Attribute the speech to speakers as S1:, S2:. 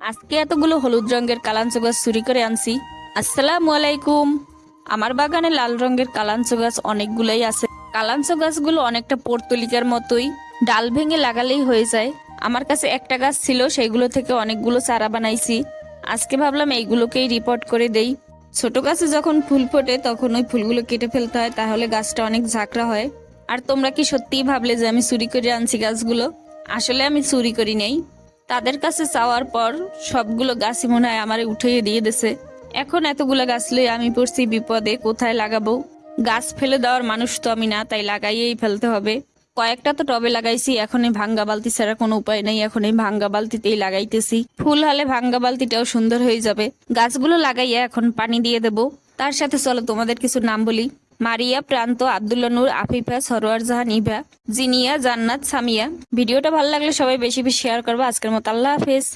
S1: আজকে এতগুলো হলুদ রঙের কালাঞ্চ গাছ চুরি করে আনছি। আসসালামু আলাইকুম। আমার বাগানে লাল রঙের কালাঞ্চ গাছ অনেকগুলোই আছে। কালাঞ্চ গাছগুলো অনেকটা পর্তলিকার মতোই, ডাল ভেঙে লাগালেই হয়ে যায়। আমার কাছে একটা গাছ ছিল সেইগুলো থেকে অনেকগুলো চারা বানাইছি। আজকে ভাবলাম এইগুলোকেই রিপোর্ট করে দেই। ছোট গাছে যখন ফুল ফোটে, তখন ওই ফুলগুলো কেটে ফেলতে হয়, তাহলে গাছটা অনেক ঝাঁকড়া হয়। আর তোমরা কি সত্যিই ভাবলে যে আমি চুরি করে আনছি গাছগুলো? আসলে আমি চুরি করি নেই। তাদের কাছে চাওয়ার পর সবগুলো গাছই মনে হয় আমারে উঠিয়ে দিয়ে দিছে। এখন এতগুলো গাছ লই আমি পড়ছি বিপদে, কোথায় লাগাবো? গাছ ফেলে দেওয়ার মানুষ তো আমি না, তাই লাগাইয়েই ফেলতে হবে। কয়েকটা তো টবে লাগাইছি এখন এই ভাঙ্গা বালতি ছাড়া কোনো উপায় নেই এখন এই ভাঙ্গা বালতিতেই লাগাইতেছি। ফুল হলে ভাঙ্গা বালতিটাও সুন্দর হয়ে যাবে। গাছগুলো লাগাইয়া এখন পানি দিয়ে দেব। তার সাথে চলো তোমাদের কিছু নাম বলি। মারিয়া প্রান্ত আবদুল্লা নূর, আফিফা, সরোয়ার জাহান, ইভা, জিনিয়া, জান্নাত, সামিয়া। ভিডিওটা ভালো লাগলে সবাই বেশি বেশি শেয়ার করব। আজকের মতো আল্লাহ হাফেজ।